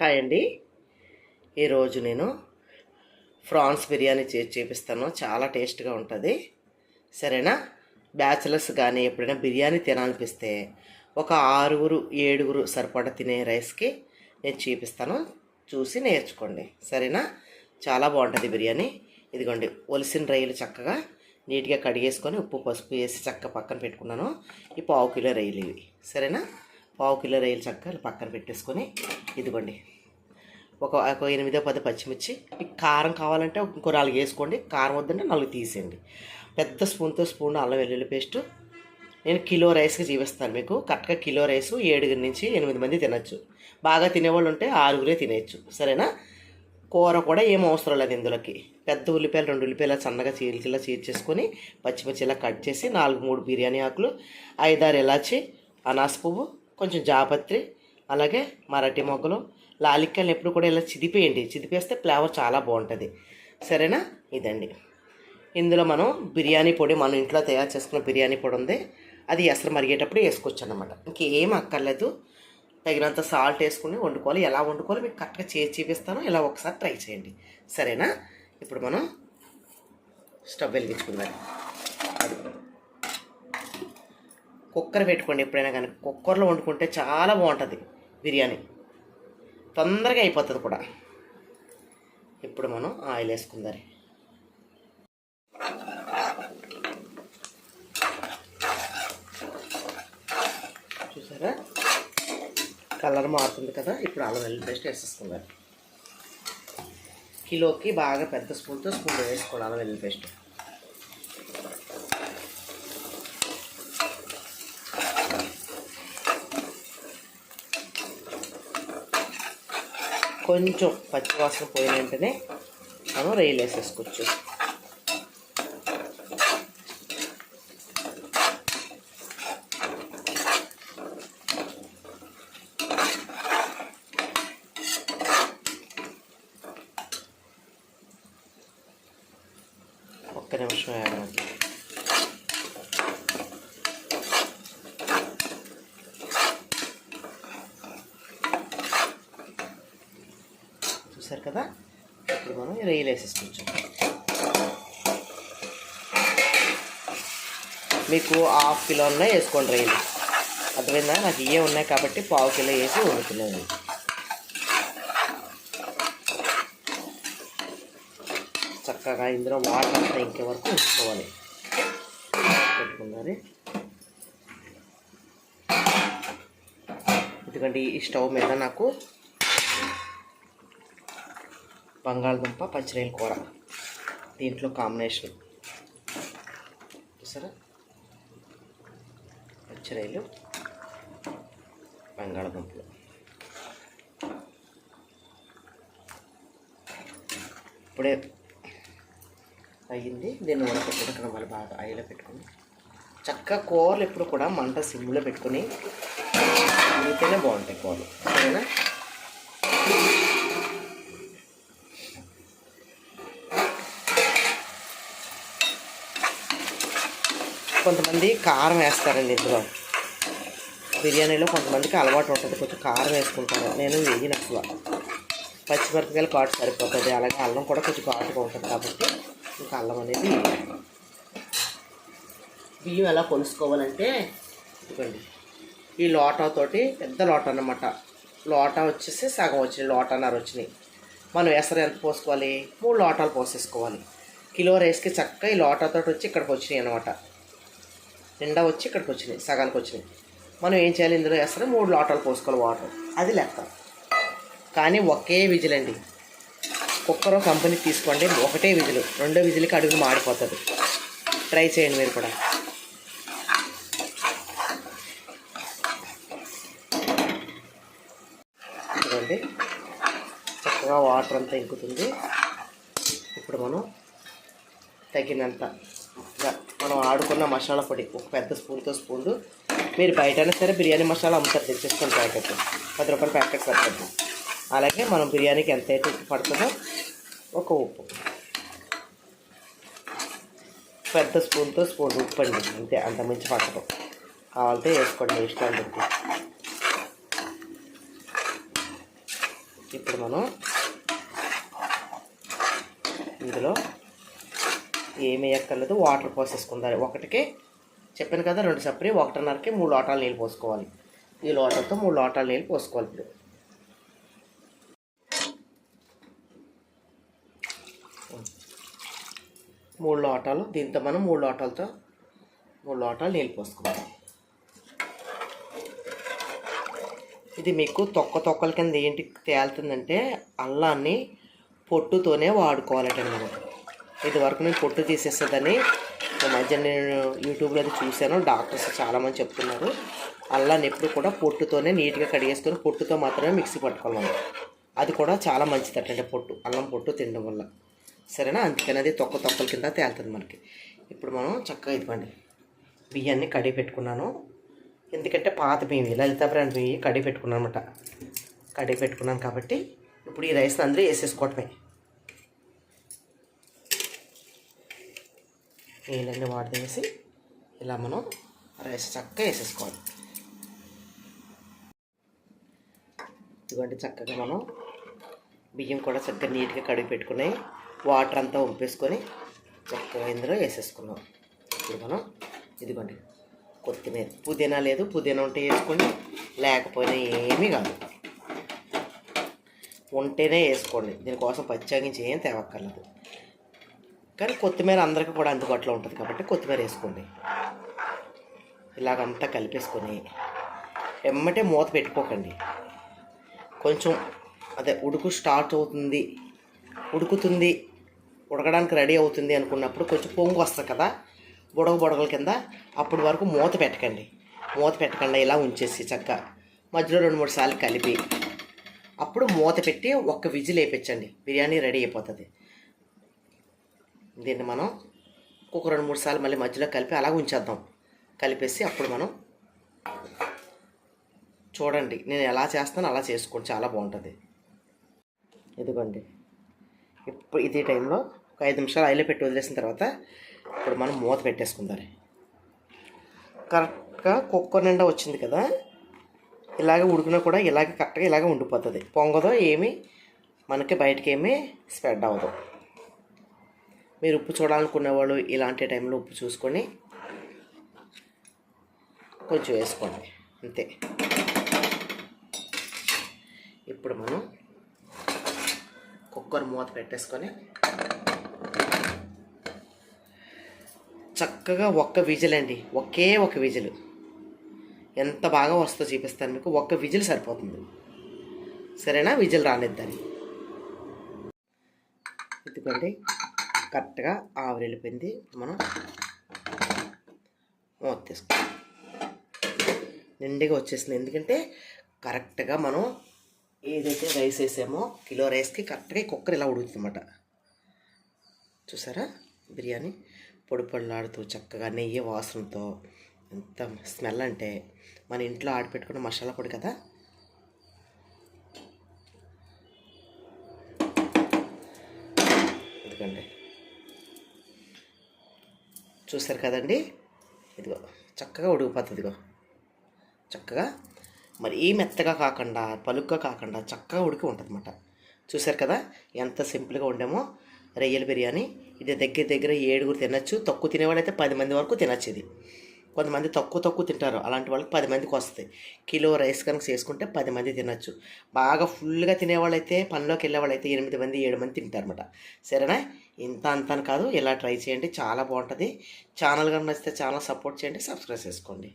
Hi అండి. ఈరోజు నేను ఫ్రాన్స్ బిర్యానీ చేసి చూపిస్తాను. చాలా టేస్ట్గా ఉంటుంది. సరేనా? బ్యాచిలర్స్ కానీ ఎప్పుడైనా బిర్యానీ తినాలనిపిస్తే ఒక ఆరుగురు ఏడుగురు సరిపడా తినే రైస్కి నేను చూపిస్తాను. చూసి నేర్చుకోండి. సరేనా? చాలా బాగుంటుంది బిర్యానీ. ఇదిగోండి ఒలిసిన రొయ్యలు చక్కగా నీట్గా కడిగేసుకొని ఉప్పు పసుపు వేసి చక్క పక్కన పెట్టుకున్నాను. ఈ పావు కిలో రొయ్యలు ఇవి. సరేనా? పావు కిలో రైలు చక్కగా పక్కన పెట్టేసుకొని ఇదిగోండి. ఒక ఒక ఎనిమిదో పది పచ్చిమిర్చి. కారం కావాలంటే ఇంకో నాలుగు వేసుకోండి. కారం వద్దంటే నాలుగు తీసేయండి. పెద్ద స్పూన్తో స్పూన్ అల్లం వెల్లుల్లి పేస్టు. నేను కిలో రైస్కి జీవిస్తాను మీకు. కరెక్ట్గా కిలో రైస్ ఏడుగురి నుంచి ఎనిమిది మంది తినచ్చు. బాగా తినేవాళ్ళు ఉంటే ఆరుగురే తినేయచ్చు. సరేనా? కూర కూడా ఏం అవసరం లేదు ఇందులోకి. పెద్ద ఉల్లిపాయలు రెండు ఉల్లిపాయలు సన్నగా చీలికలా చీర్చేసుకొని పచ్చిమిర్చి ఇలా కట్ చేసి నాలుగు మూడు బిర్యానీ ఆకులు ఐదారు ఇలాచి అనాస పువ్వు కొంచెం జాపత్రి అలాగే మరాఠీ మొగ్గలు లాలిక్కాయలు ఎప్పుడు కూడా ఇలా చిదిపేయండి. చిదిపేస్తే ఫ్లేవర్ చాలా బాగుంటుంది. సరేనా? ఇదండి. ఇందులో మనం బిర్యానీ పొడి మనం ఇంట్లో తయారు చేసుకున్న బిర్యానీ పొడి ఉంది. అది ఎసరు మరిగేటప్పుడు వేసుకోవచ్చు అనమాట ఇంకేం అక్కర్లేదు. తగినంత సాల్ట్ వేసుకుని వండుకోవాలి. ఎలా వండుకోవాలి మీకు కరెక్ట్గా చేసి చూపిస్తాను. ఇలా ఒకసారి ట్రై చేయండి. సరేనా? ఇప్పుడు మనం స్టవ్ వెలిగించుకుందాం. కుక్కర్ పెట్టుకోండి ఎప్పుడైనా కానీ. కుక్కర్లో వండుకుంటే చాలా బాగుంటుంది బిర్యానీ. తొందరగా అయిపోతుంది కూడా. ఇప్పుడు మనం ఆయిల్ వేసుకుందాం. చూసారా? కలర్ మారుతుంది కదా. ఇప్పుడు అల్లం వెల్లుల్లి పేస్ట్ వేసేసుకుందాం. కిలోకి బాగా పెద్ద స్పూన్తో స్పూన్ వేసుకోవాలి అల్లం వెల్లుల్లి పేస్ట్. కొంచెం పచ్చివాసన పోయిన వెంటనే మనం రొయ్యలు వేసేసుకోవచ్చు ఒక్క నిమిషం వేయడానికి చూసారు కదా? ఇప్పుడు మనం రొయ్యలు వేసేసుకోవచ్చు మీకు హాఫ్ కిలోనే వేసుకోండి రొయ్యలు అర్థమైందా? నాకు ఇవే ఉన్నాయి కాబట్టి పావు కిలో వేసి వండుతున్నాను చక్కగా ఇందులో వాటర్ అంతా ఇంకే వరకు ఉంచుకోవాలి. పెట్టుకున్నది ఎందుకంటే ఈ స్టవ్ మీద నాకు బంగాళదుంప పచ్చిరొయ్యల కూర. దీంట్లో కాంబినేషన్. చూసారా? పచ్చిరొయ్యలు బంగాళదుంపలు. ఇప్పుడే అయ్యింది. దీన్ని ఉడకపెట్టుకుని మళ్ళీ బాగా ఆయిలో పెట్టుకుని. చక్కగా కూరలు ఎప్పుడు కూడా మంట సిమ్లో పెట్టుకుని ఉంటేనే బాగుంటాయి కూరలు. సరేనా? కొంతమంది కారం వేస్తారండి ఇందులో. బిర్యానీలో కొంతమందికి అలవాటు ఉంటుంది కొంచెం కారం వేసుకుంటారు. నేను వేయను ఎక్కువ. పచ్చిమిరపకాయలు కాటు సరిపోతుంది అలాగే అల్లం కూడా కొంచెం ఘాటుగా ఉంటుంది కాబట్టి ఇంకా అల్లం అనేది బియ్యం ఎలా కొలుసుకోవాలంటే ఇదిగోండి. ఈ లోటాతోటి పెద్ద లోటా అన్నమాట. లోటా వచ్చేసి సగం వచ్చినాయి లోటాన్నర వచ్చినాయి. మనం ఎసరు ఎంత పోసుకోవాలి? మూడు లోటాలు పోసేసుకోవాలి. కిలో రైస్కి చక్కగా ఈ లోటాతోటి వచ్చి ఇక్కడికి వచ్చినాయి అనమాట నిండా వచ్చి ఇక్కడికి వచ్చినాయి సగానికి వచ్చినాయి. మనం ఏం చేయాలి? ఇందులో వేస్తారు? మూడు లోటాలు పోసుకోవాలి వాటర్. అది లెక్క. కానీ ఒకే విజిల్ అండి. కుక్కర్ కంపెనీ తీసుకోండి ఒకటే విజిల్. రెండో విజిల్కి అడుగులు మాడిపోతుంది ట్రై చేయండి మీరు కూడా. చూడండి చక్కగా వాటర్ అంతా ఇంకుతుంది. ఇప్పుడు మనం తగినంత మనం ఆడుకున్న మసాలా పొడి ఒక పెద్ద స్పూన్తో స్పూన్లు. మీరు బయటైనా సరే బిర్యానీ మసాలా అమ్ముతారు తెచ్చేసుకొని ప్యాకెట్. పది రూపాయల ప్యాకెట్ పడుతుంది. అలాగే మనం బిర్యానీకి ఎంత అయితే ఉప్పు పడుతుందో ఒక ఉప్పు. పెద్ద స్పూన్తో స్పూన్ ఉప్పు అండి అంతే అంత మించి పట్టదు. కావాలంటే వేసుకోండి ఇష్టం ఉంటుంది ఇప్పుడు మనం ఇందులో ఏమి వేయక్కర్లేదు వాటర్ పోసేసుకుందాం. ఒకటికి చెప్పాను కదా రెండు సపరీ ఒకటిన్నరకి మూడు లోటాలు నీళ్ళు పోసుకోవాలి. ఈ లోటలతో మూడు లోటాలు నీళ్ళు పోసుకోవాలి ఇప్పుడు. మూడు లోటాలు దీంతో మనం మూడు లోటాలతో మూడు లోటాలు నీళ్ళు పోసుకోవాలి. ఇది మీకు తొక్క తొక్కల కింద ఏంటి తేలుతుందంటే అల్లాన్ని పొట్టుతోనే వాడుకోవాలట మనం ఇది వరకు నేను పొట్టు తీసేస్తుందని ఈ మధ్య నేను యూట్యూబ్లో అది చూశాను. డాక్టర్స్ చాలామంది చెప్తున్నారు. అల్లాని ఎప్పుడు కూడా పొట్టుతోనే నీట్గా కడిగేసుకొని పొట్టుతో మాత్రమే మిక్సీ పట్టుకోవాలి. అది కూడా చాలా మంచిది అంటే పొట్టు. అల్లం పొట్టు తినడం వల్ల. సరేనా? అందుకని అది తొక్క తొక్కల కింద తేలుతుంది మనకి. ఇప్పుడు మనం చక్కగా ఇదివ్వండి బియ్యాన్ని కడిగి పెట్టుకున్నాను. ఎందుకంటే పాత బియ్యం లలిత బ్రాండ్ బియ్యం కడిగి పెట్టుకున్నాను అనమాట కడిగి పెట్టుకున్నాను కాబట్టి ఇప్పుడు ఈ రైస్ని అందరూ వేసేసుకోవటమే. నీళ్ళని వాడేసి ఇలా మనం రైస్ చక్కగా వేసేసుకోవాలి. ఇదిగోండి చక్కగా మనం బియ్యం కూడా చక్కగా నీట్గా కడిగి పెట్టుకుని వాటర్ అంతా వంపేసుకొని చక్కగా ఇందులో వేసేసుకున్నాం. ఇప్పుడు మనం ఇదిగోండి కొత్తిమీర. పుదీనా లేదు పుదీనా ఉంటే వేసుకోండి లేకపోయినా ఏమీ కాదు. ఉంటేనే వేసుకోండి. దీనికోసం పచ్చాగించి ఏం తేవక్కర్లేదు. కానీ కొత్తిమీర అందరికీ కూడా అందుబాటులో ఉంటుంది కాబట్టి కొత్తిమీర వేసుకోండి. ఇలాగంతా కలిపేసుకొని ఎమ్మటే మూత పెట్టుకోకండి. కొంచెం అదే ఉడుకు స్టార్ట్ అవుతుంది ఉడుకుతుంది ఉడకడానికి రెడీ అవుతుంది అనుకున్నప్పుడు కొంచెం పొంగు వస్తుంది కదా బుడగ బుడగల కింద అప్పటి వరకు మూత పెట్టకండి. మూత పెట్టకుండా ఇలా ఉంచేసి చక్కగా మధ్యలో రెండు మూడు సార్లు కలిపి అప్పుడు మూత పెట్టి ఒక్క విజిల్ వేయించండి. బిర్యానీ రెడీ అయిపోతుంది. దీన్ని మనం ఒక రెండు మూడు సార్లు మళ్ళీ మధ్యలో కలిపి అలా ఉంచేద్దాం. కలిపేసి అప్పుడు మనం చూడండి నేను ఎలా చేస్తానో అలా చేసుకోండి. చాలా బాగుంటుంది. ఇదిగోండి. ఇప్పుడు ఇదే టైంలో ఒక ఐదు నిమిషాలు ఆయిల్ పెట్టి వదిలేసిన తర్వాత ఇప్పుడు మనం మూత పెట్టేసుకుందాం. కరెక్ట్గా కుక్కర్ నిండా వచ్చింది కదా? ఇలాగ ఉడికినా కూడా ఇలాగ కరెక్ట్గా ఇలాగ ఉండిపోతుంది. పొంగదో ఏమీ మనకి బయటకి స్ప్రెడ్ అవ్వదు. మీరు ఉప్పు చూడాలనుకునే వాళ్ళు ఇలాంటి టైంలో ఉప్పు చూసుకొని కొంచెం వేసుకోండి. అంతే. ఇప్పుడు మనం కుక్కర్ మూత పెట్టేసుకొని చక్కగా ఒక్క విజిల్ అండి. ఒకే ఒక విజిల్. ఎంత బాగా వస్తుందో చూపిస్తాను మీకు. ఒక్క విజిల్ సరిపోతుంది. సరేనా? విజిల్ రానిద్దని ఎందుకంటే కరెక్ట్గా ఆవిరి వెళ్ళిపోయింది మనం మూత నిండిగా నిండుగా వచ్చేసింది. ఎందుకంటే కరెక్ట్గా మనం ఏదైతే రైస్ వేసామో కిలో రైస్కి కరెక్ట్గా కుక్కర్ ఇలా ఉడుకుతుందన్నమాట. చూసారా? బిర్యానీ పొడి పొడిలాడుతూ చక్కగా నెయ్యి వాసనతో ఎంత స్మెల్ అంటే మన ఇంట్లో ఆడిపెట్టుకున్న మసాలా పొడి కదా? చూస్తారు కదండి? ఇదిగో చక్కగా ఉడికిపోతుంది ఇదిగో. చక్కగా మరి ఈ మెత్తగా కాకుండా పలుగ్గా కాకుండా చక్కగా ఉడికి ఉంటుంది అన్నమాట చూసారు కదా ఎంత సింపుల్గా ఉండేమో రొయ్యల బిర్యానీ. ఇది దగ్గర దగ్గర ఏడుగురు తినచ్చు. తక్కువ తినేవాళ్ళైతే పది మంది వరకు తినచ్చు ఇది. కొంతమంది తక్కువ తక్కువ తింటారు. అలాంటి వాళ్ళకి పది మందికి వస్తాయి కిలో రైస్ కనుక చేసుకుంటే పది మంది తినచ్చు. బాగా ఫుల్గా తినేవాళ్ళైతే పనిలోకి వెళ్ళేవాళ్ళైతే ఎనిమిది మంది ఏడు మంది తింటారన్నమాట. సరేనా? ఇంత అంత అని కాదు. ఇలా ట్రై చేయండి. చాలా బాగుంటుంది. ఛానల్ కనుక నచ్చితే ఛానల్ సపోర్ట్ చేయండి. సబ్స్క్రైబ్ చేసుకోండి.